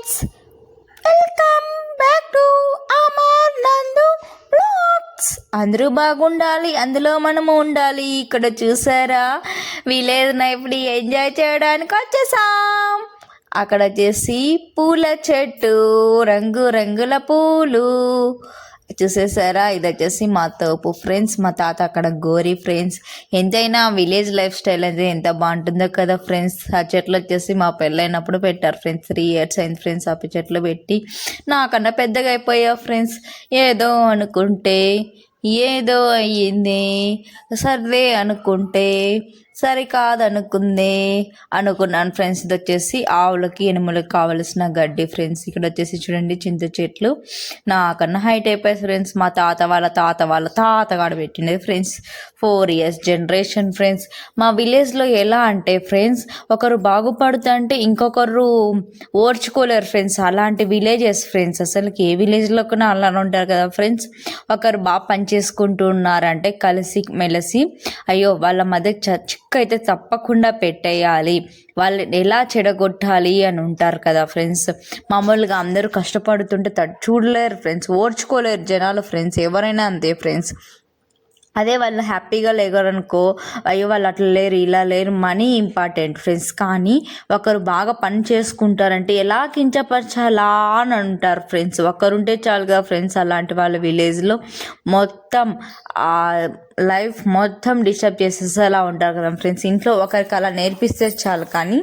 Friends welcome back to Amar Nandu vlogs అందరూ బాగుండాలి అందులో మనము ఉండాలి. ఇక్కడ చూసారా? విలేజ్ ఇప్పుడు ఎంజాయ్ చేయడానికి వచ్చేసాం. అక్కడ వచ్చేసి పూల చెట్టు రంగు రంగుల పూలు. చూసేసారా? ఇది వచ్చేసి మా తోపు ఫ్రెండ్స్ మా తాత అక్కడ గోరీ ఫ్రెండ్స్. ఎంతైనా విలేజ్ లైఫ్ స్టైల్ అయితే ఎంత బాగుంటుందో కదా ఫ్రెండ్స్. ఆ చెట్లు వచ్చేసి మా పెళ్ళైనప్పుడు పెట్టారు ఫ్రెండ్స్. త్రీ ఇయర్స్ అయింది ఫ్రెండ్స్ ఆ చెట్లు పెట్టి. నాకన్నా పెద్దగా అయిపోయా ఫ్రెండ్స్. ఏదో అనుకుంటే ఏదో అయ్యింది. సర్దే అనుకుంటే సరికాదనుకుంది. అనుకున్నాను ఫ్రెండ్స్ ఇది వచ్చేసి ఆవులకి ఎనుములకి కావలసిన గడ్డి ఫ్రెండ్స్. ఇక్కడ వచ్చేసి చూడండి చింత చెట్లు. నాకన్నా హైట్ అయిపోయాయి ఫ్రెండ్స్ మా తాత వాళ్ళ తాత వాళ్ళ తాతగాడు పెట్టినది friends. Four years generation friends. మా విలేజ్లో ఎలా అంటే ఫ్రెండ్స్ ఒకరు బాగుపడుతుంటే ఇంకొకరు ఓర్చుకోలేరు ఫ్రెండ్స్. అలాంటి విలేజెస్ ఫ్రెండ్స్. అసలుకి ఏ విలేజ్లో కూడా అలా ఉంటారు కదా ఫ్రెండ్స్. ఒకరు బాగా పని చేసుకుంటూ ఉన్నారంటే కలిసి మెలిసి అయ్యో వాళ్ళ మధ్య చ- చిక్కు అయితే తప్పకుండా పెట్టేయాలి. వాళ్ళు ఎలా చెడగొట్టాలి అని ఉంటారు కదా ఫ్రెండ్స్. మామూలుగా అందరూ కష్టపడుతుంటే చూడలేరు ఫ్రెండ్స్. ఓర్చుకోలేరు జనాలు ఫ్రెండ్స్. ఎవరైనా అంతే ఫ్రెండ్స్. అదే వాళ్ళు హ్యాపీగా లేగరనుకో అయ్యో వాళ్ళు అట్లా లేరు ఇలా లేరు మనీ ఇంపార్టెంట్ ఫ్రెండ్స్. కానీ ఒకరు బాగా పని చేసుకుంటారంటే ఎలా కించపరచాలా అని అంటారు ఫ్రెండ్స్. ఒకరుంటే చాలుగా ఫ్రెండ్స్ అలాంటి వాళ్ళ విలేజ్లో మొత్తం ఆ లైఫ్ మొత్తం డిస్టర్బ్ చేసేసేలా అలా ఉంటారు కదా ఫ్రెండ్స్. ఇంట్లో ఒకరికి అలా నేర్పిస్తే చాలు. కానీ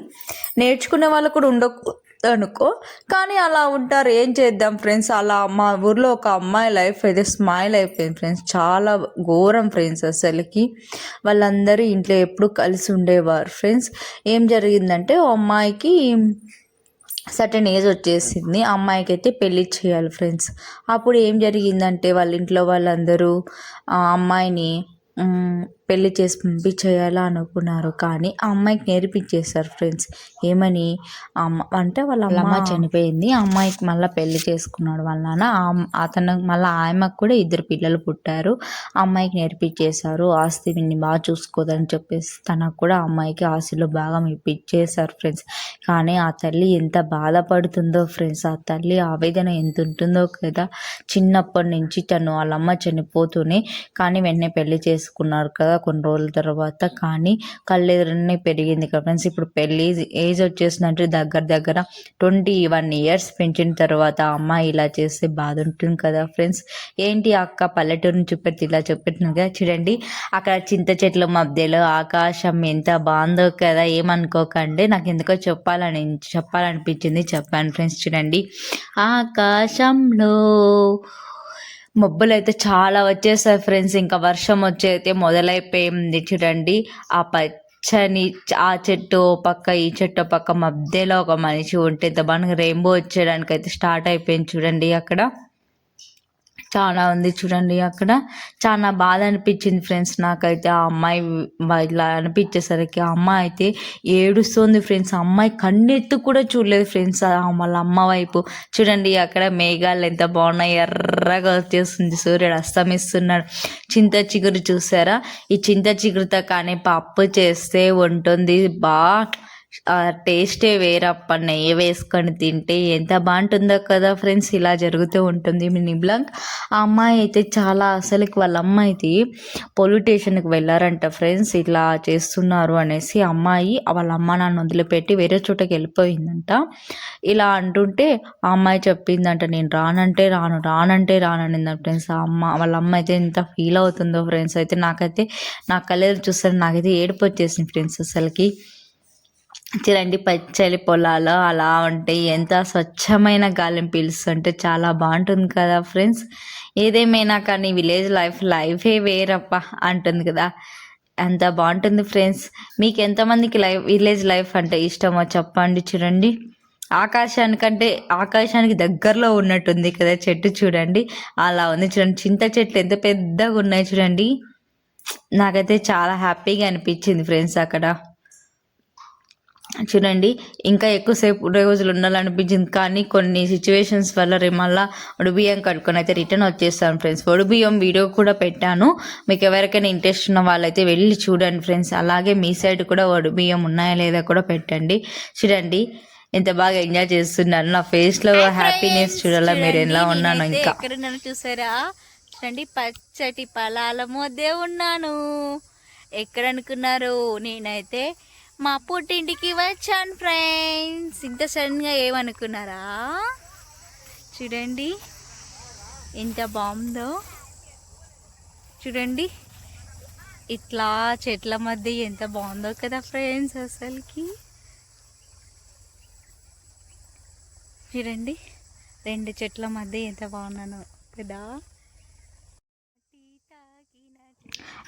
నేర్చుకునే వాళ్ళు కూడా ఉండకు అనుకో కానీ అలా ఉంటారు. ఏం చేద్దాం ఫ్రెండ్స్? అలా మా ఊర్లో ఒక అమ్మాయి లైఫ్ అయితే స్మైల్ అయిపోయింది ఫ్రెండ్స్. చాలా ఘోరం ఫ్రెండ్స్ అసలుకి. వాళ్ళందరూ ఇంట్లో ఎప్పుడు కలిసి ఉండేవారు ఫ్రెండ్స్. ఏం జరిగిందంటే ఓ అమ్మాయికి సర్టెన్ ఏజ్ వచ్చేసింది. అమ్మాయికి అయితే పెళ్ళి చేయాలి ఫ్రెండ్స్. అప్పుడు ఏం జరిగిందంటే వాళ్ళ ఇంట్లో వాళ్ళందరూ ఆ అమ్మాయిని పెళ్ళి చేసి పంపించేయాలా అనుకున్నారు. కానీ ఆ అమ్మాయికి నేర్పించేశారు ఫ్రెండ్స్. ఏమని? అమ్మ అంటే వాళ్ళ అమ్మ చనిపోయింది. ఆ అమ్మాయికి మళ్ళీ పెళ్ళి చేసుకున్నాడు వాళ్ళ నాన్న. అతను మళ్ళీ ఆమెకు కూడా ఇద్దరు పిల్లలు పుట్టారు. ఆ అమ్మాయికి నేర్పించేశారు. ఆస్తి విన్ని బాగా చూసుకోదని చెప్పేసి తనకు కూడా అమ్మాయికి ఆస్తిలో భాగం ఇప్పించేశారు ఫ్రెండ్స్. కానీ ఆ తల్లి ఎంత బాధపడుతుందో ఫ్రెండ్స్. ఆ తల్లి ఆవేదన ఎంత ఉంటుందో కదా. చిన్నప్పటి నుంచి తను వాళ్ళ అమ్మ చనిపోతూనే కానీ వెంటనే పెళ్ళి చేసుకున్నారు కదా. కొన్ని రోజుల తర్వాత కానీ కళ్ళెదురనే పెరిగింది కదా ఫ్రెండ్స్. ఇప్పుడు పెళ్ళి ఏజ్ వచ్చేసినట్టు దగ్గర దగ్గర ట్వంటీ వన్ ఇయర్స్ పెంచిన తర్వాత అమ్మ అమ్మాయి ఇలా చేస్తే బాధ ఉంటుంది కదా ఫ్రెండ్స్. ఏంటి అక్క పల్లెటూరు నుంచి పెట్టి ఇలా చెప్పిన కదా చూడండి. అక్కడ చింత చెట్ల మధ్యలో ఆకాశం ఎంత బాగుందో కదా ఏమనుకోకండి. నాకు ఎందుకో చెప్పాలని చెప్పాలనిపించింది. చెప్పాను ఫ్రెండ్స్ చూడండి. ఆకాశంలో మబ్బులు అయితే చాలా వచ్చేసాయి ఫ్రెండ్స్. ఇంకా వర్షం వచ్చి అయితే మొదలైపోయింది చూడండి. ఆ పచ్చని ఆ చెట్టు పక్క ఈ చెట్టు పక్క మధ్యలో ఒక మనిషి ఉంటే దబానికి రెయిన్బో వచ్చేయడానికి అయితే స్టార్ట్ అయిపోయింది చూడండి అక్కడ. చాలా ఉంది చూడండి అక్కడ. చాలా బాధ అనిపించింది ఫ్రెండ్స్ నాకైతే. ఆ అమ్మాయి ఇలా అనిపించేసరికి ఆ అమ్మాయి అయితే ఏడుస్తుంది ఫ్రెండ్స్. ఆ అమ్మాయి కన్నెత్తు కూడా చూడలేదు ఫ్రెండ్స్. వాళ్ళ అమ్మ వైపు. చూడండి అక్కడ మేఘాలు ఎంత బాగున్నాయి. ఎర్రగా వచ్చేస్తుంది. సూర్యుడు అస్తమిస్తున్నాడు. చింత చిగురు చూసారా? ఈ చింత చిగురుతో కానీ పప్పు చేస్తే ఉంటుంది బా టేస్టే వేరప్ప నెయ్యి వేసుకొని తింటే ఎంత బాగుంటుందో కదా ఫ్రెండ్స్. ఇలా జరుగుతూ ఉంటుంది. మినీ బ్లాంక్ ఆ అమ్మాయి అయితే చాలా అసలుకి వాళ్ళ అమ్మాయి అయితే పొల్యూటేషన్కి వెళ్ళారంట ఫ్రెండ్స్. ఇట్లా చేస్తున్నారు అనేసి అమ్మాయి వాళ్ళ అమ్మ నాన్న వదిలిపెట్టి వేరే చోటకి వెళ్ళిపోయిందంట. ఇలా అంటుంటే ఆ అమ్మాయి చెప్పిందంట నేను రానంటే రాను రానంటే రాననిందంట ఫ్రెండ్స్. ఆ అమ్మ వాళ్ళ అమ్మ అయితే ఎంత ఫీల్ అవుతుందో ఫ్రెండ్స్. అయితే నాకైతే నా కళ్ళెదురు చూస్తే నాకైతే ఏడుపు వచ్చేసింది ఫ్రెండ్స్ అసలుకి. చూడండి పచ్చని పొలాలు అలా ఉంటాయి ఎంత స్వచ్ఛమైన గాలిని పీలుస్తుంటే చాలా బాగుంటుంది కదా ఫ్రెండ్స్. ఏదేమైనా కానీ విలేజ్ లైఫ్ లైఫే వేరప్ప అంటుంది కదా. అంత బాగుంటుంది ఫ్రెండ్స్. మీకు ఎంతమందికి లైఫ్ విలేజ్ లైఫ్ అంటే ఇష్టమో చెప్పండి చూడండి. ఆకాశానికంటే ఆకాశానికి దగ్గరలో ఉన్నట్టుంది కదా చెట్టు చూడండి. అలా ఉంది చూడండి. చింత చెట్లు ఎంత పెద్దగా ఉన్నాయి చూడండి. నాకైతే చాలా హ్యాపీగా అనిపించింది ఫ్రెండ్స్ అక్కడ. చూడండి ఇంకా ఎక్కువసేపు రోజులు ఉండాలనిపించింది కానీ కొన్ని సిచ్యువేషన్స్ వల్ల రేపు మళ్ళా ఒడిబియ్యం కట్టుకొని అయితే రిటర్న్ వచ్చేస్తాను ఫ్రెండ్స్ ఒడిబియ్యం వీడియో కూడా పెట్టాను. మీకు ఎవరికైనా ఇంట్రెస్ట్ ఉన్న వాళ్ళైతే వెళ్ళి చూడండి ఫ్రెండ్స్ అలాగే మీ సైడ్ కూడా ఒడిబియ్యం ఉన్నాయా లేదా కూడా పెట్టండి. చూడండి ఎంత బాగా ఎంజాయ్ చేస్తున్నాను నా ఫేస్లో హ్యాపీనెస్ చూడాలా మీరు ఎలా ఉన్నాను ఇంకా. చూసారా? చూడండి పచ్చటి పొలాల మధ్య ఉన్నాను. ఎక్కడ అనుకున్నారు నేనైతే మా పుట్టింటికి వచ్చాను ఫ్రెండ్స్ ఇంత సడన్గా ఏమనుకున్నారా? చూడండి ఎంత బాగుందో. చూడండి ఇట్లా చెట్ల మధ్య ఎంత బాగుందో కదా ఫ్రెండ్స్ అసలుకి. చూడండి రెండు చెట్ల మధ్య ఎంత బాగున్నాను కదా.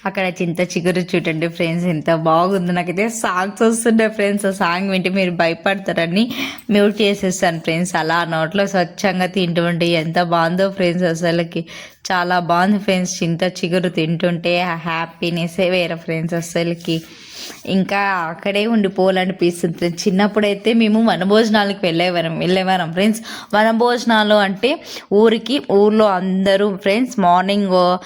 అక్కడ చింత చిగురు చూడండి ఫ్రెండ్స్ ఎంత బాగుంది. నాకైతే సాంగ్స్ వస్తుండే ఫ్రెండ్స్ ఆ సాంగ్ వింటే మీరు భయపడతారని మ్యూట్ చేసేస్తాను ఫ్రెండ్స్ అలా నోట్లో స్వచ్ఛంగా తింటుంటే ఎంత బాగుందో ఫ్రెండ్స్ అసలుకి. చాలా బాగుంది ఫ్రెండ్స్ చింత చిగురు తింటుంటే ఆ హ్యాపీనెస్ వేరే ఫ్రెండ్స్ అసలుకి. ఇంకా అక్కడే ఉండిపోవాలనిపిస్తుంది. చిన్నప్పుడైతే మేము వనభోజనాలకు వెళ్ళేవారం వెళ్ళేవారం. ఫ్రెండ్స్ వనభోజనాలు అంటే ఊరికి ఊర్లో అందరూ ఫ్రెండ్స్ మార్నింగ్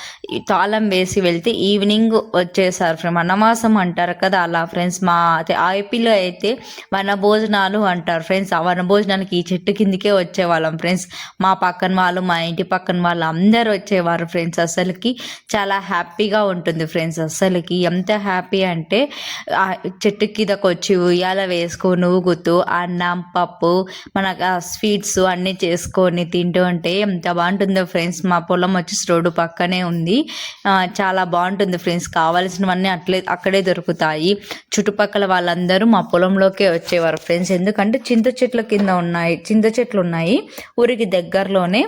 తాళం వేసి వెళ్తే ఈవినింగ్ వచ్చేసారు. ఫ్రెండ్ వనవాసం అంటారు కదా అలా ఫ్రెండ్స్. మా ఐపీలో అయితే వనభోజనాలు అంటారు. ఫ్రెండ్స్ ఆ వనభోజనానికి ఈ చెట్టు కిందికే వచ్చేవాళ్ళం ఫ్రెండ్స్. మా పక్కన వాళ్ళు మా ఇంటి పక్కన వాళ్ళు అందరూ వచ్చేవారు ఫ్రెండ్స్. అసలుకి చాలా హ్యాపీగా ఉంటుంది ఫ్రెండ్స్. అసలుకి ఎంత హ్యాపీ అంటే చెట్టు కిందకు వచ్చి ఉయ్యాల వేసుకొని గుత్తు అన్నం పప్పు మన స్వీట్స్ అన్నీ చేసుకొని తింటూ ఉంటే ఎంత బాగుంటుందో ఫ్రెండ్స్. మా పొలం వచ్చి రోడ్డు పక్కనే ఉంది. చాలా బాగుంటుంది ఫ్రెండ్స్. కావాల్సినవన్నీ అట్లే అక్కడే దొరుకుతాయి. చుట్టుపక్కల వాళ్ళందరూ మా పొలంలోకే వచ్చేవారు ఫ్రెండ్స్. ఎందుకంటే చింత చెట్ల కింద ఉన్నాయి చింత చెట్లు ఉన్నాయి ఊరికి దగ్గరలోనే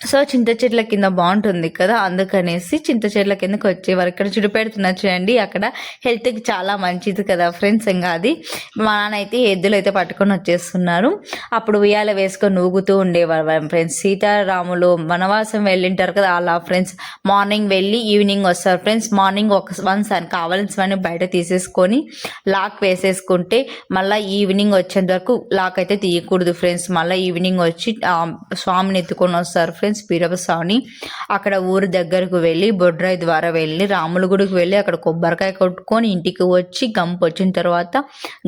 సో చింత చెట్ల కింద బాగుంటుంది కదా అందుకనేసి చింత చెట్ల కిందకి వచ్చేవారు ఇక్కడ చుట్టు పెడుతున్నా చూడండి అక్కడ హెల్త్కి చాలా మంచిది కదా ఫ్రెండ్స్ ఇంకా అది. మా నాన్న అయితే ఎద్దులు అయితే పట్టుకొని వచ్చేస్తున్నారు. అప్పుడు ఉయ్యాల వేసుకొని ఊగుతూ ఉండేవారు ఫ్రెండ్స్ సీతారాములు వనవాసం వెళ్ళింటారు కదా అలా ఫ్రెండ్స్ మార్నింగ్ వెళ్ళి ఈవినింగ్ వస్తారు ఫ్రెండ్స్ మార్నింగ్ ఒక వన్స్ అని కావాల్సినవన్నీ బయట తీసేసుకొని లాక్ వేసేసుకుంటే మళ్ళీ ఈవినింగ్ వచ్చేంత వరకు లాక్ అయితే తీయకూడదు ఫ్రెండ్స్ మళ్ళీ ఈవినింగ్ వచ్చి స్వామిని ఎత్తుకొని వస్తారు ఫ్రెండ్స్ బీరప్ప పీరవస్వామిని అక్కడ ఊరు దగ్గరకు వెళ్ళి బొడ్రాయి ద్వారా వెళ్ళి రాముల గుడికి వెళ్ళి అక్కడ కొబ్బరికాయ కొట్టుకొని ఇంటికి వచ్చి గంప వచ్చిన తర్వాత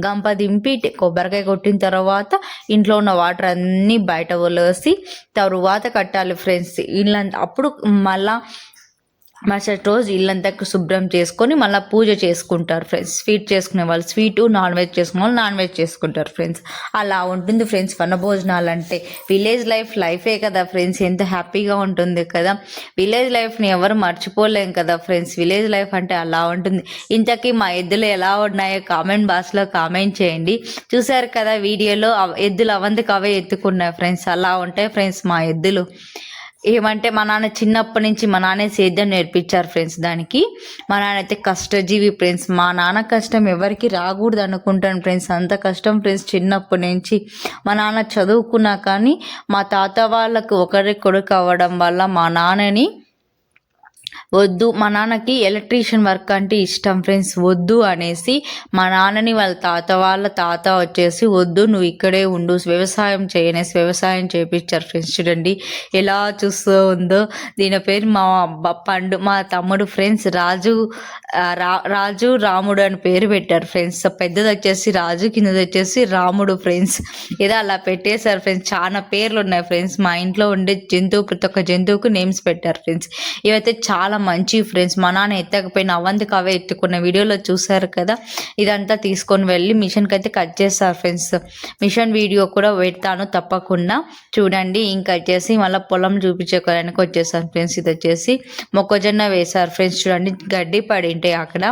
గంప దింపి కొబ్బరికాయ కొట్టిన తర్వాత ఇంట్లో ఉన్న వాటర్ అన్నీ బయట వదిలేసి తరువాత కట్టాలి ఫ్రెండ్స్ ఇలా అప్పుడు మళ్ళా మరుసటి రోజు ఇల్లంతా శుభ్రం చేసుకొని మళ్ళీ పూజ చేసుకుంటారు ఫ్రెండ్స్. స్వీట్ చేసుకునే వాళ్ళు స్వీటు నాన్ వెజ్ చేసుకునే వాళ్ళు నాన్ వెజ్ చేసుకుంటారు ఫ్రెండ్స్. అలా ఉంటుంది ఫ్రెండ్స్ వనభోజనాలు అంటే విలేజ్ లైఫ్ లైఫే కదా ఫ్రెండ్స్. ఎంత హ్యాపీగా ఉంటుంది కదా. విలేజ్ లైఫ్ని ఎవరు మర్చిపోలేం కదా ఫ్రెండ్స్. విలేజ్ లైఫ్ అంటే అలా ఉంటుంది. ఇంతకీ మా ఎద్దులు ఎలా ఉన్నాయో కామెంట్ బాక్స్లో కామెంట్ చేయండి. చూసారు కదా వీడియోలో ఎద్దులు అవంతికి అవే ఎత్తుకున్నాయి ఫ్రెండ్స్. అలా ఉంటాయి ఫ్రెండ్స్ మా ఎద్దులు. ఏమంటే మా నాన్న చిన్నప్పటి నుంచి మా నాన్నే సేద్యం నేర్పించారు ఫ్రెండ్స్ దానికి. మా నాన్న అయితే కష్టజీవి ఫ్రెండ్స్. మా నాన్న కష్టం ఎవరికి రాకూడదు అనుకుంటాను ఫ్రెండ్స్. అంత కష్టం ఫ్రెండ్స్ చిన్నప్పటి నుంచి. మా నాన్న చదువుకున్నా కానీ మా తాత వాళ్ళకు ఒకరి కొడుకు అవ్వడం వల్ల మా నాన్నని వద్దు మా నాన్నకి ఎలక్ట్రీషియన్ వర్క్ అంటే ఇష్టం ఫ్రెండ్స్ వద్దు అనేసి మా నాన్నని వాళ్ళ తాత వాళ్ళ తాత వచ్చేసి వద్దు నువ్వు ఇక్కడే ఉండు వ్యవసాయం చేయనేసి వ్యవసాయం చేపించారు ఫ్రెండ్స్ చూడండి. ఎలా చూస్తూ ఉందో దీని పేరు మా పండు మా తమ్ముడు ఫ్రెండ్స్ రాజు రా రాజు రాముడు అని పేరు పెట్టారు ఫ్రెండ్స్. పెద్దది వచ్చేసి రాజు కిందది వచ్చేసి రాముడు ఫ్రెండ్స్. ఏదో అలా పెట్టేశారు ఫ్రెండ్స్. చాలా పేర్లు ఉన్నాయి ఫ్రెండ్స్. మా ఇంట్లో ఉండే జంతువు ప్రతి ఒక్క జంతువుకు నేమ్స్ పెట్టారు ఫ్రెండ్స్. ఇవైతే చాలా మంచి ఫ్రెండ్స్ మా నాన్న ఎత్తకపోయిన అవంతికి అవే ఎత్తుకున్న వీడియోలో చూసారు కదా? ఇదంతా తీసుకొని వెళ్ళి మిషన్కి అయితే కట్ చేస్తారు ఫ్రెండ్స్ మిషన్ వీడియో కూడా పెడతాను తప్పకుండా. చూడండి ఇంకా వచ్చేసి మళ్ళీ పొలం చూపించుకోవడానికి వచ్చేసారు ఫ్రెండ్స్ ఇది వచ్చేసి మొక్కజొన్న వేశారు ఫ్రెండ్స్ చూడండి గడ్డి పడి ఉంటాయి అక్కడ.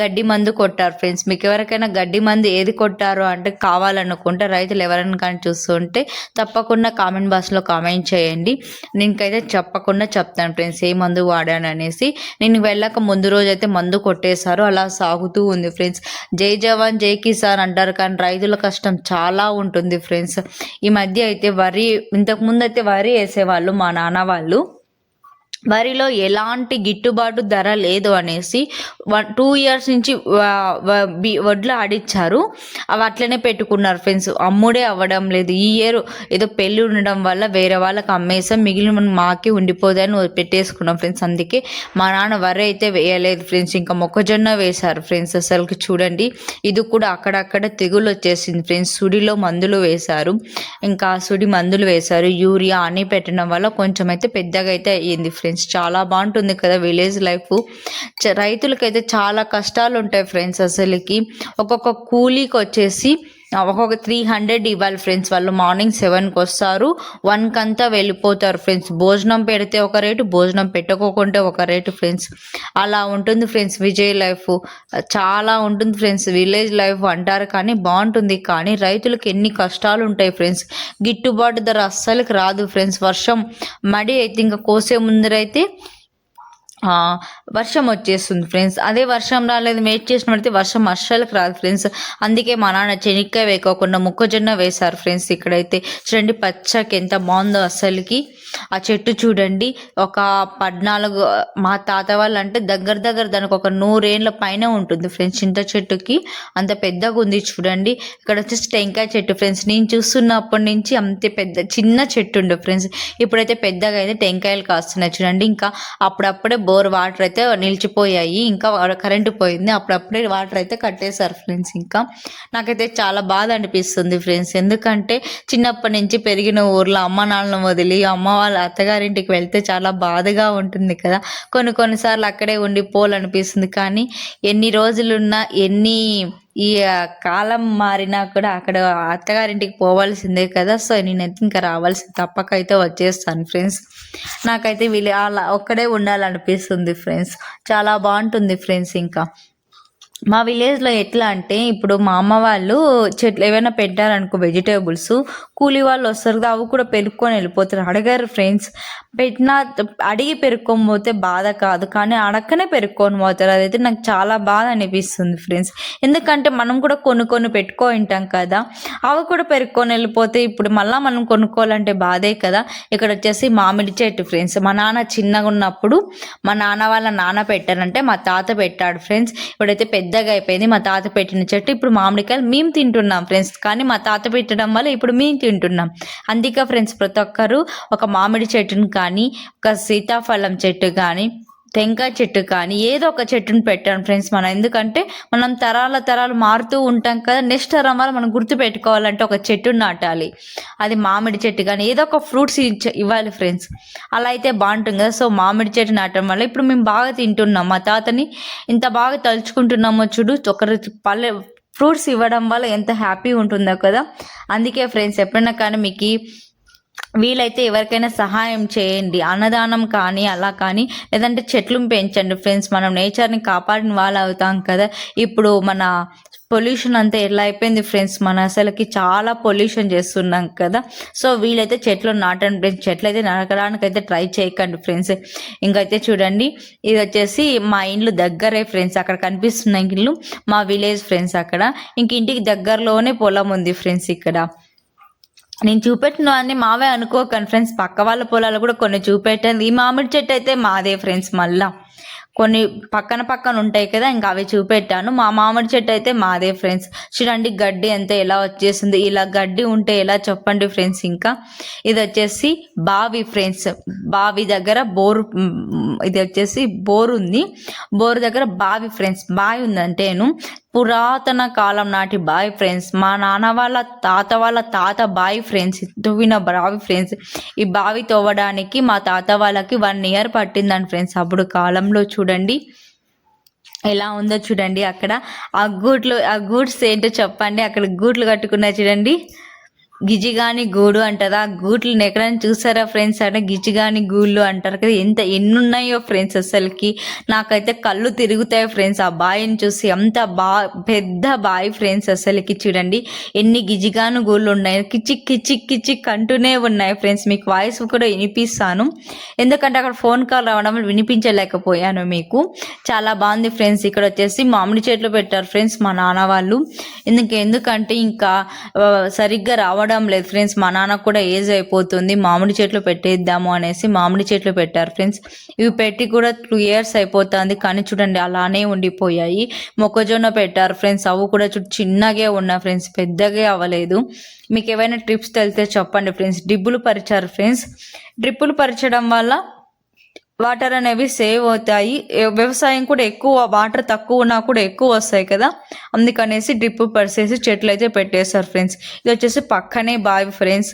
గడ్డి మందు కొట్టారు ఫ్రెండ్స్ మీకు ఎవరికైనా గడ్డి మందు ఏది కొట్టారు అంటే కావాలనుకుంటే రైతులు ఎవరైనా కానీ చూస్తుంటే తప్పకుండా కామెంట్ బాక్స్లో కామెంట్ చేయండి. నేనకైతే చెప్పకుండా చెప్తాను ఫ్రెండ్స్ ఏ మందు వాడానని. అనేసి నేను వెళ్ళక ముందు రోజు అయితే మందు కొట్టేశారు. అలా సాగుతూ ఉంది ఫ్రెండ్స్. జై జవాన్ జై కిసాన్ అంటారు కానీ రైతుల కష్టం చాలా ఉంటుంది ఫ్రెండ్స్. ఈ మధ్య అయితే వరి ఇంతకు ముందు అయితే వరి వేసేవాళ్ళు మా నాన్న వాళ్ళు. వరిలో ఎలాంటి గిట్టుబాటు ధర లేదు అనేసి వన్ టూ ఇయర్స్ నుంచి వడ్లు ఆడిచ్చారు. అవి అట్లనే పెట్టుకున్నారు ఫ్రెండ్స్. అమ్ముడే అవ్వడం లేదు. ఈ ఇయర్ ఏదో పెళ్ళి ఉండడం వల్ల వేరే వాళ్ళకి అమ్మేసాం. మిగిలిన మాకే ఉండిపోదని పెట్టేసుకున్నాం ఫ్రెండ్స్ అందుకే. మా నాన్న వరి అయితే వేయలేదు ఫ్రెండ్స్. ఇంకా మొక్కజొన్న వేశారు ఫ్రెండ్స్ అసలుకి చూడండి. ఇది కూడా అక్కడక్కడ తెగులు వచ్చేసింది ఫ్రెండ్స్. సుడిలో మందులు వేశారు. ఇంకా సుడి మందులు వేశారు. యూరియా అని పెట్టడం వల్ల కొంచెం అయితే పెద్దగా అయితే అయ్యింది ఫ్రెండ్స్. చాలా బాగుంటుంది కదా విలేజ్ లైఫ్. చ- రైతులకైతే చాలా కష్టాలు ఉంటాయి ఫ్రెండ్స్ అసలుకి. ఒక్కొక్క కూలీకి వచ్చేసి ఒక్కొక్క త్రీ హండ్రెడ్ ఇవ్వాలి ఫ్రెండ్స్ వాళ్ళు మార్నింగ్ సెవెన్కి వస్తారు. వన్కి అంతా వెళ్ళిపోతారు ఫ్రెండ్స్ భోజనం పెడితే ఒక రేటు భోజనం పెట్టుకోకుంటే ఒక రేటు ఫ్రెండ్స్ అలా ఉంటుంది ఫ్రెండ్స్ విజయ్ లైఫ్. చాలా ఉంటుంది ఫ్రెండ్స్ విలేజ్ లైఫ్ అంటారు కానీ బాగుంటుంది. కానీ రైతులకు ఎన్ని కష్టాలు ఉంటాయి ఫ్రెండ్స్ గిట్టుబాటు ధర అస్సలకి రాదు ఫ్రెండ్స్ వర్షం మడి అయితే ఇంకా కోసే ముందరైతే వర్షం వచ్చేస్తుంది ఫ్రెండ్స్. అదే వర్షం రాలేదు వెయిట్ చేసినట్లయితే వర్షం అస్సలకు రాదు ఫ్రెండ్స్. అందుకే మా నాన్న చెనిక్కాయ వేయకోకుండా మొక్కజొన్న వేశారు ఫ్రెండ్స్ ఇక్కడైతే. చూడండి పచ్చకి ఎంత బాగుందో అసలుకి ఆ చెట్టు చూడండి ఒక పద్నాలుగు మా తాత వాళ్ళు అంటే దగ్గర దగ్గర దానికి ఒక నూరేళ్ళ పైన ఉంటుంది ఫ్రెండ్స్ చింత చెట్టుకి. అంత పెద్దగా ఉంది చూడండి. ఇక్కడ వచ్చేసి టెంకాయ చెట్టు ఫ్రెండ్స్. నేను చూస్తున్నప్పటి నుంచి అంతే పెద్ద చిన్న చెట్టు ఉండే ఫ్రెండ్స్. ఇప్పుడైతే పెద్దగా అయితే టెంకాయలు కాస్తున్నాయి చూడండి. ఇంకా అప్పుడప్పుడే బోర్ వాటర్ అయితే నిలిచిపోయాయి ఇంకా కరెంటు పోయింది. అప్పుడప్పుడే వాటర్ అయితే కట్టేశారు ఫ్రెండ్స్ ఇంకా. నాకైతే చాలా బాధ అనిపిస్తుంది ఫ్రెండ్స్. ఎందుకంటే చిన్నప్పటి నుంచి పెరిగిన ఊర్లో అమ్మ నాన్నలను వదిలి అమ్మ వాళ్ళ అత్తగారింటికి వెళ్తే చాలా బాధగా ఉంటుంది కదా. కొన్ని కొన్నిసార్లు అక్కడే ఉండిపోవాలనిపిస్తుంది కానీ ఎన్ని రోజులున్నా ఎన్ని ఈ కాలం మారినా కూడా అక్కడ అత్తగారింటికి పోవాల్సిందే కదా. సో నేనైతే ఇంకా రావాల్సి తప్పకైతే వచ్చేస్తాను ఫ్రెండ్స్. నాకైతే వీళ్ళు అలా ఒక్కడే ఉండాలనిపిస్తుంది ఫ్రెండ్స్. చాలా బాగుంటుంది ఫ్రెండ్స్ ఇంకా. మా విలేజ్లో ఎట్లా అంటే ఇప్పుడు మా అమ్మ వాళ్ళు చెట్లు ఏమైనా పెట్టారనుకో వెజిటేబుల్స్ కూలీ వాళ్ళు వస్తారు కదా అవి కూడా పెరుక్కొని వెళ్ళిపోతారు. అడగారు ఫ్రెండ్స్ పెట్టినా అడిగి పెరుక్కొని పోతే బాధ కాదు. కానీ అడక్కనే పెరుక్కొని పోతారు. అదైతే నాకు చాలా బాధ అనిపిస్తుంది ఫ్రెండ్స్ ఎందుకంటే మనం కూడా కొన్ని కొన్ని పెట్టుకో ఉంటాం కదా. అవి కూడా పెరుక్కొని వెళ్ళిపోతే ఇప్పుడు మళ్ళీ మనం కొనుక్కోవాలంటే బాధే కదా. ఇక్కడ వచ్చేసి మామిడి చెట్టు ఫ్రెండ్స్ మా నాన్న చిన్నగా ఉన్నప్పుడు మా నాన్న వాళ్ళ నాన్న పెట్టారంటే మా తాత పెట్టాడు ఫ్రెండ్స్ ఇప్పుడైతే పెద్ద పెద్దగా అయిపోయింది. మా తాత పెట్టిన చెట్టు ఇప్పుడు మామిడికాయలు మేము తింటున్నాం ఫ్రెండ్స్. కానీ మా తాత పెట్టడం వల్ల ఇప్పుడు మేము తింటున్నాం. అందుకే ఫ్రెండ్స్ ప్రతి ఒక్కరు ఒక మామిడి చెట్టును కానీ ఒక సీతాఫలం చెట్టు కానీ టెంకాయ చెట్టు కానీ ఏదో ఒక చెట్టును పెట్టాను ఫ్రెండ్స్ మనం. ఎందుకంటే మనం తరాల తరాలు మారుతూ ఉంటాం కదా నెక్స్ట్ తరం వల్ల మనం గుర్తు పెట్టుకోవాలంటే ఒక చెట్టు నాటాలి. అది మామిడి చెట్టు కానీ ఏదో ఒక ఫ్రూట్స్ ఇవ్వాలి ఫ్రెండ్స్. అలా అయితే బాగుంటుంది కదా. సో మామిడి చెట్టు నాటడం వల్ల ఇప్పుడు మేము బాగా తింటున్నాం. మా తాతని ఇంత బాగా తలుచుకుంటున్నామో చూడు ఒకరి పల్లె ఫ్రూట్స్ ఇవ్వడం వల్ల ఎంత హ్యాపీ ఉంటుందో కదా. అందుకే ఫ్రెండ్స్ ఎప్పుడైనా కానీ మీకు వీలైతే ఎవరికైనా సహాయం చేయండి. అన్నదానం కానీ అలా కానీ లేదంటే చెట్లు పెంచండి ఫ్రెండ్స్. మనం నేచర్ని కాపాడిన వాళ్ళు అవుతాం కదా. ఇప్పుడు మన పొల్యూషన్ అంతా ఎలా అయిపోయింది ఫ్రెండ్స్? మన అసలుకి చాలా పొల్యూషన్ చేస్తున్నాం కదా. సో వీలైతే చెట్లు నాటండి ఫ్రెండ్స్. చెట్లు అయితే నరకడానికి అయితే ట్రై చేయకండి ఫ్రెండ్స్. ఇంకైతే చూడండి. ఇది వచ్చేసి మా ఇండ్లు దగ్గరే ఫ్రెండ్స్. అక్కడ కనిపిస్తున్న ఇల్లు మా విలేజ్ ఫ్రెండ్స్ అక్కడ. ఇంక ఇంటికి దగ్గరలోనే పొలం ఉంది ఫ్రెండ్స్ ఇక్కడ. నేను చూపెట్టిన అన్ని మావే అనుకోకండి ఫ్రెండ్స్. పక్క వాళ్ళ పొలాలు కూడా కొన్ని చూపెట్టాను. ఈ మామిడి చెట్టు అయితే మాదే ఫ్రెండ్స్ మళ్ళా. కొన్ని పక్కన పక్కన ఉంటాయి కదా ఇంకా అవి చూపెట్టాను. మా మామిడి చెట్టు అయితే మాదే ఫ్రెండ్స్. చూడండి గడ్డి అంతా ఎలా వచ్చేసింది. ఇలా గడ్డి ఉంటే ఎలా చెప్పండి ఫ్రెండ్స్ ఇంకా. ఇది వచ్చేసి బావి ఫ్రెండ్స్. బావి దగ్గర బోరు ఇది వచ్చేసి బోరు ఉంది. బోరు దగ్గర బావి ఫ్రెండ్స్. బావి ఉందంటేను పురాతన కాలం నాటి బాయ్ ఫ్రెండ్స్ మా నాన్న వాళ్ళ తాత వాళ్ళ తాత బాయ్ ఫ్రెండ్స్ తువ్విన బావి ఫ్రెండ్స్. ఈ బావి తవ్వడానికి మా తాత వాళ్ళకి వన్ ఇయర్ పట్టిందండి ఫ్రెండ్స్. అప్పుడు కాలంలో చూడండి. ఎలా ఉందో చూడండి అక్కడ. ఆ గూట్లు ఆ గూడ్స్ ఏంటో చెప్పండి. అక్కడ గూట్లు కట్టుకున్నాయి చూడండి. గిజిగాని గూడు అంటారు ఆ గూట్లను ఎక్కడైనా చూసారా ఫ్రెండ్స్? అంటే గిజిగాని గూళ్ళు అంటారు కదా ఎంత ఎన్ని ఉన్నాయో ఫ్రెండ్స్ అసలుకి. నాకైతే కళ్ళు తిరుగుతాయి ఫ్రెండ్స్ ఆ బావిని చూసి. అంత బా పెద్ద బావి ఫ్రెండ్స్ అసలుకి చూడండి. ఎన్ని గిజిగాను గూళ్ళు ఉన్నాయి కిచిక్ కిచిక్ కిచిక్ అంటూనే ఉన్నాయి ఫ్రెండ్స్. మీకు వాయిస్ కూడా వినిపిస్తాను. ఎందుకంటే అక్కడ ఫోన్ కాల్ రావడం వినిపించలేకపోయాను మీకు. చాలా బాగుంది ఫ్రెండ్స్. ఇక్కడ వచ్చేసి మామిడి చెట్లు పెట్టారు ఫ్రెండ్స్ మా నాన్న వాళ్ళు. ఎందుకు ఎందుకంటే ఇంకా సరిగ్గా రావడం ఉండడం లేదు ఫ్రెండ్స్. మా నాన్నకు కూడా ఏజ్ అయిపోతుంది. మామిడి చెట్లు పెట్టేద్దాము అనేసి మామిడి చెట్లు పెట్టారు ఫ్రెండ్స్. ఇవి పెట్టి కూడా టూ ఇయర్స్ అయిపోతుంది. కానీ చూడండి అలానే ఉండిపోయాయి. మొక్కజొన్న పెట్టారు ఫ్రెండ్స్. అవి కూడా చూడు చిన్నగా ఉన్నాయి ఫ్రెండ్స్. పెద్దగా అవ్వలేదు. మీకు ఏవైనా ట్రిప్స్ తెలితే చెప్పండి ఫ్రెండ్స్. డ్రిప్పులు పరిచారు ఫ్రెండ్స్. డ్రిప్పులు పరిచడం వల్ల వాటర్ అనేవి సేవ్ అవుతాయి. వ్యవసాయం కూడా ఎక్కువ వాటర్ తక్కువ ఉన్నా కూడా ఎక్కువ వస్తాయి కదా. అందుకనేసి డ్రిప్ పరిసేసి చెట్లు అయితే పెట్టేశారు ఫ్రెండ్స్. ఇది వచ్చేసి పక్కనే బావి ఫ్రెండ్స్.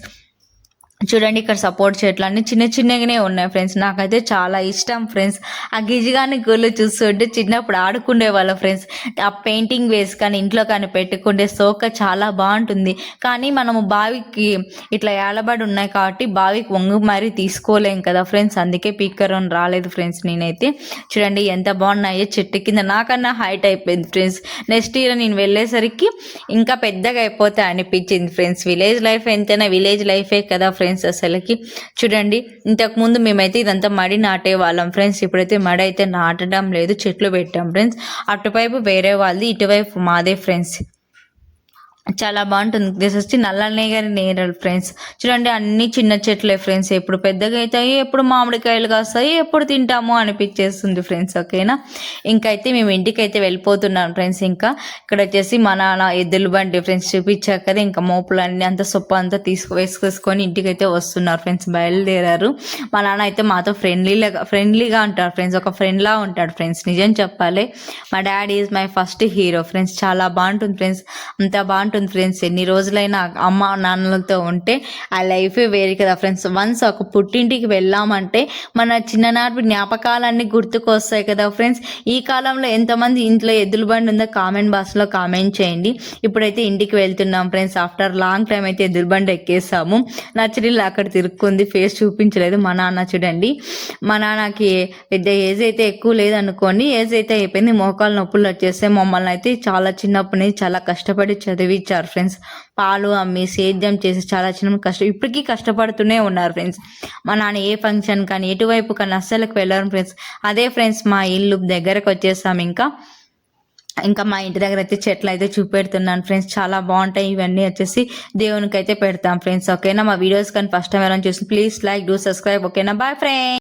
చూడండి ఇక్కడ సపోర్ట్ చెట్లు అన్ని చిన్న చిన్నగానే ఉన్నాయి ఫ్రెండ్స్ నాకైతే చాలా ఇష్టం ఫ్రెండ్స్ ఆ గిజిగాని గుళ్ళు చూస్తుంటే చిన్నప్పుడు ఆడుకునే వాళ్ళ ఫ్రెండ్స్ ఆ పెయింటింగ్ వేసి కానీ ఇంట్లో కానీ పెట్టుకుంటే సోక చాలా బాగుంటుంది. కానీ మనము బావికి ఇట్లా ఏలబడి ఉన్నాయి కాబట్టి బావికి వంగు మరీ తీసుకోలేం కదా ఫ్రెండ్స్ అందుకే పీకరం రాలేదు ఫ్రెండ్స్ నేనైతే. చూడండి ఎంత బాగున్నాయో చెట్టు కింద. నాకన్నా హైట్ అయిపోయింది ఫ్రెండ్స్ నెక్స్ట్ ఇయర్ నేను వెళ్ళేసరికి ఇంకా పెద్దగా అయిపోతాయి అనిపించింది ఫ్రెండ్స్ విలేజ్ లైఫ్ ఎంతైనా విలేజ్ లైఫే కదా ఫ్రెండ్స్ ఫ్రెండ్స్ అసలుకి. చూడండి ఇంతకు ముందు మేమైతే ఇదంతా మడి నాటే వాళ్ళం ఫ్రెండ్స్. ఇప్పుడైతే మడి అయితే నాటడం లేదు చెట్లు పెట్టాం ఫ్రెండ్స్. అటువైపు వేరే వాళ్ళది ఇటువైపు మాదే ఫ్రెండ్స్. చాలా బాగుంటుంది. దిస్ వచ్చి నల్లనే గారి నేరల్ ఫ్రెండ్స్ చూడండి అన్ని చిన్న చెట్లే ఫ్రెండ్స్ ఎప్పుడు పెద్దగా అవుతాయి ఎప్పుడు మామిడికాయలు కాస్తాయి ఎప్పుడు తింటాము అనిపించేస్తుంది ఫ్రెండ్స్ ఓకేనా ఇంకైతే మేము ఇంటికి అయితే వెళ్ళిపోతున్నాం ఫ్రెండ్స్ ఇంకా. ఇక్కడ వచ్చేసి మా నాన్న ఎద్దుల బండి ఫ్రెండ్స్ చూపించాక కదా ఇంకా మోపులు అన్ని అంత సొప్ప అంతా తీసుకు వేసుకొని ఇంటికి అయితే వస్తున్నారు ఫ్రెండ్స్ బయలుదేరారు. మా నాన్న అయితే మాతో ఫ్రెండ్లీగా ఫ్రెండ్లీగా ఉంటారు ఫ్రెండ్స్ ఒక ఫ్రెండ్లా ఉంటాడు ఫ్రెండ్స్ నిజం చెప్పాలి. మా daddy is my first hero friends చాలా బాగుంటుంది ఫ్రెండ్స్ అంత బాగుంటుంది ఫ్రెండ్స్ ఎన్ని రోజులైనా అమ్మ నాన్నలతో ఉంటే ఆ లైఫే వేరే కదా ఫ్రెండ్స్ వన్స్ ఒక పుట్టింటికి వెళ్ళామంటే మన చిన్ననాటి జ్ఞాపకాలన్నీ గుర్తుకొస్తాయి కదా ఫ్రెండ్స్ ఈ కాలంలో ఎంతమంది ఇంట్లో ఎద్దుల బండి ఉందో కామెంట్ బాక్స్లో కామెంట్ చేయండి. ఇప్పుడైతే ఇంటికి వెళ్తున్నాం ఫ్రెండ్స్ ఆఫ్టర్ లాంగ్ టైం అయితే ఎద్దుల బండి ఎక్కేసాము. నా చెల్లెలు అక్కడ తిరుక్కుంది. ఫేస్ చూపించలేదు. మా నాన్న చూడండి. మా నాన్నకి పెద్ద ఏజ్ అయితే ఎక్కువ లేదనుకోండి. ఏజ్ అయితే అయిపోయింది. మోకాలు నొప్పులు వచ్చేస్తే మమ్మల్ని అయితే చాలా చిన్నప్పటి నుంచి చాలా కష్టపడి చదివి ఇచ్చారు ఫ్రెండ్స్. పాలు అమ్మి సేద్యం చేసి చాలా చిన్న కష్టం ఇప్పటికీ కష్టపడుతూనే ఉన్నారు ఫ్రెండ్స్. మా నాన్న ఏ ఫంక్షన్ కానీ ఎటువైపు కానీ అస్సలకు వెళ్ళారు ఫ్రెండ్స్. అదే ఫ్రెండ్స్ మా ఇల్లు దగ్గరకు వచ్చేసాం ఇంకా. ఇంకా మా ఇంటి దగ్గర అయితే చెట్లు అయితే చూపెడుతున్నాను ఫ్రెండ్స్. చాలా బాగుంటాయి ఇవన్నీ వచ్చేసి దేవునికి అయితే పెడతాం ఫ్రెండ్స్. ఓకేనా? మా వీడియోస్ కానీ ఫస్ట్ టైం ఎవరైనా చూసి ప్లీజ్ లైక్ డూ సబ్స్క్రైబ్. ఓకేనా? Bye friends.